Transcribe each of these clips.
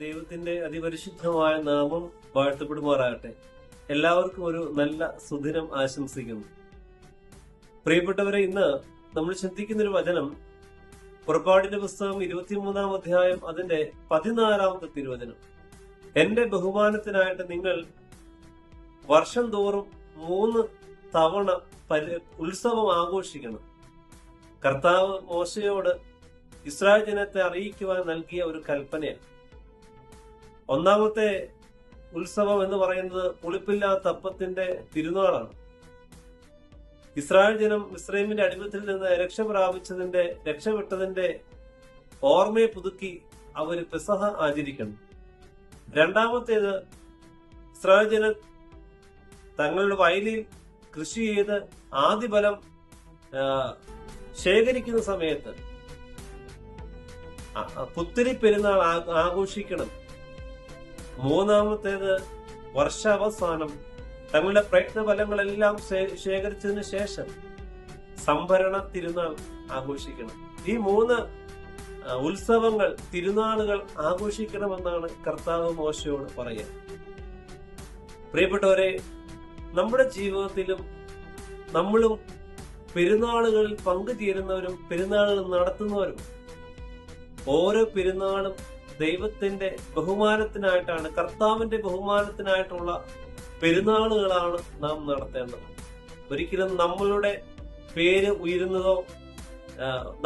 ദൈവത്തിന്റെ അതിപരിശുദ്ധമായ നാമം വാഴ്ത്തപ്പെടുമാറാകട്ടെ. എല്ലാവർക്കും ഒരു നല്ല സുദിനം ആശംസിക്കുന്നു. പ്രിയപ്പെട്ടവരെ ഇന്ന് നമ്മൾ ചിന്തിക്കുന്ന ഒരു വചനം പുറപ്പാടിന്റെ പുസ്തകം ഇരുപത്തിമൂന്നാം അധ്യായം അതിന്റെ പതിനാലാമത്തെ തിരുവചനം. എന്റെ ബഹുമാനത്തിനായിട്ട് നിങ്ങൾ വർഷം തോറും മൂന്ന് തവണ ഉത്സവം ആഘോഷിക്കണം. കർത്താവ് മോശയോട് ഇസ്രായേൽ ജനത്തെ അറിയിക്കുവാൻ നൽകിയ ഒരു കൽപ്പനയാണ്. ഒന്നാമത്തെ ഉത്സവം എന്ന് പറയുന്നത് പുളിപ്പില്ലാത്ത അപ്പത്തിന്റെ തിരുനാളാണ്. ഇസ്രായേൽ ജനം ഇസ്രൈമിന്റെ അടിമത്തിൽ നിന്ന് രക്ഷ പ്രാപിച്ചതിന്റെ രക്ഷപ്പെട്ടതിന്റെ ഓർമ്മയെ പുതുക്കി അവർ പെസഹ ആചരിക്കണം. രണ്ടാമത്തേത് ഇസ്രായേൽ ജനം തങ്ങളുടെ വയലിൽ കൃഷി ചെയ്ത് ആദ്യഫലം ശേഖരിക്കുന്ന സമയത്ത് പുത്തിരി പെരുന്നാൾ ആഘോഷിക്കണം. മൂന്നാമത്തേത് വർഷാവസാനം തങ്ങളുടെ പ്രയത്ന ഫലങ്ങളെല്ലാം ശേ- ശേഖരിച്ചതിന് ശേഷം സംഭരണ തിരുനാൾ ആഘോഷിക്കണം. ഈ മൂന്ന് ഉത്സവങ്ങൾ തിരുനാളുകൾ ആഘോഷിക്കണമെന്നാണ് കർത്താവ് മോശയോട് പറയുക പ്രിയപ്പെട്ടവരെ നമ്മുടെ ജീവിതത്തിലും നമ്മളും പെരുന്നാളുകളിൽ പങ്കുചേരുന്നവരും പെരുന്നാളുകൾ നടത്തുന്നവരും ഓരോ പെരുന്നാളും ദൈവത്തിന്റെ ബഹുമാനത്തിനായിട്ടാണ് കർത്താവിന്റെ ബഹുമാനത്തിനായിട്ടുള്ള പെരുന്നാളുകളാണ് നാം നടത്തേണ്ടത്. ഒരിക്കലും നമ്മളുടെ പേര് ഉയരുന്നതോ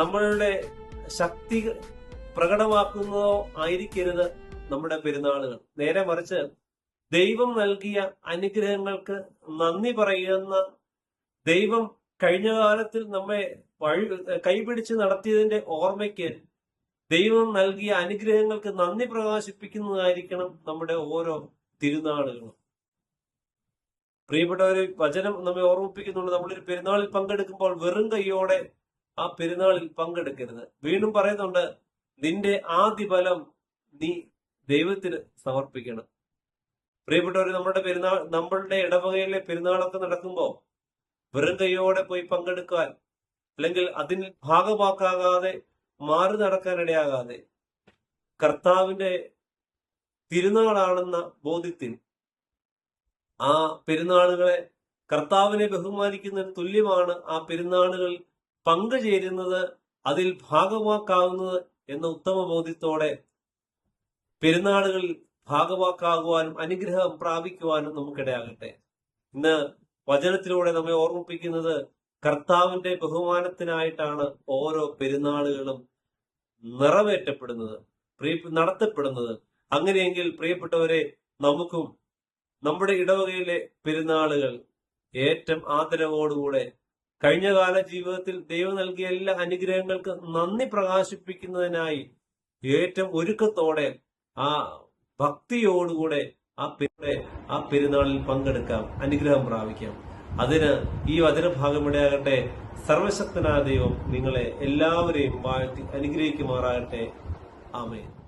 നമ്മളുടെ ശക്തി പ്രകടമാക്കുന്നതോ ആയിരിക്കരുത് നമ്മുടെ പെരുന്നാളുകൾ. നേരെ മറിച്ച് ദൈവം നൽകിയ അനുഗ്രഹങ്ങൾക്ക് നന്ദി പറയുന്ന ദൈവം കഴിഞ്ഞ കാലത്തിൽ നമ്മെ വഴി കൈപിടിച്ച് നടത്തിയതിന്റെ ഓർമ്മയ്ക്ക് ദൈവം നൽകിയ അനുഗ്രഹങ്ങൾക്ക് നന്ദി പ്രകാശിപ്പിക്കുന്നതായിരിക്കണം നമ്മുടെ ഓരോ തിരുനാളുകളും. പ്രിയപ്പെട്ടവര് വചനം നമ്മെ ഓർമ്മിപ്പിക്കുന്നുണ്ട്. നമ്മളൊരു പെരുന്നാളിൽ പങ്കെടുക്കുമ്പോൾ വെറും കൈയോടെ ആ പെരുന്നാളിൽ പങ്കെടുക്കരുത്. വീണ്ടും പറയുന്നുണ്ട് നിന്റെ ആദ്യ ഫലം നീ ദൈവത്തിന് സമർപ്പിക്കണം. പ്രിയപ്പെട്ടവര് നമ്മുടെ പെരുന്നാൾ നമ്മളുടെ ഇടവകയിലെ പെരുന്നാളൊക്കെ നടക്കുമ്പോൾ വെറും കൈയോടെ പോയി പങ്കെടുക്കാൻ അല്ലെങ്കിൽ അതിൽ ഭാഗമാക്കാകാതെ മാറി നടക്കാനിടയാകാതെ കർത്താവിന്റെ തിരുനാളാണെന്ന ബോധ്യത്തിൽ ആ പെരുന്നാളുകളെ കർത്താവിനെ ബഹുമാനിക്കുന്നതിന് തുല്യമാണ് ആ പെരുന്നാളുകൾ പങ്കുചേരുന്നത് അതിൽ ഭാഗമാക്കാവുന്നത് എന്ന ഉത്തമ ബോധ്യത്തോടെ പെരുന്നാളുകളിൽ ഭാഗമാക്കാകുവാനും അനുഗ്രഹം പ്രാപിക്കുവാനും നമുക്കിടയാകട്ടെ. ഇന്ന് വചനത്തിലൂടെ നമ്മെ ഓർമ്മിപ്പിക്കുന്നത് കർത്താവിന്റെ ബഹുമാനത്തിനായിട്ടാണ് ഓരോ പെരുന്നാളുകളും നിറവേറ്റപ്പെടുന്നത് പ്രിയ നടത്തപ്പെടുന്നത്. അങ്ങനെയെങ്കിൽ പ്രിയപ്പെട്ടവരെ നമുക്കും നമ്മുടെ ഇടവകയിലെ പെരുന്നാളുകൾ ഏറ്റവും ആദരവോടുകൂടെ കഴിഞ്ഞകാല ജീവിതത്തിൽ ദൈവം നൽകിയ എല്ലാ അനുഗ്രഹങ്ങൾക്ക് നന്ദി പ്രകാശിപ്പിക്കുന്നതിനായി ഏറ്റവും ഒരുക്കത്തോടെ ആ ഭക്തിയോടുകൂടെ ആ ആ പെരുന്നാളിൽ പങ്കെടുക്കാം അനുഗ്രഹം പ്രാപിക്കാം. അതിന് ഈ വചനഭാഗമിടയാകട്ടെ സർവശക്തനായ ദൈവം നിങ്ങളെ എല്ലാവരെയും വാഴ്ത്തി അനുഗ്രഹിക്കുമാറാകട്ടെ. ആമേൻ.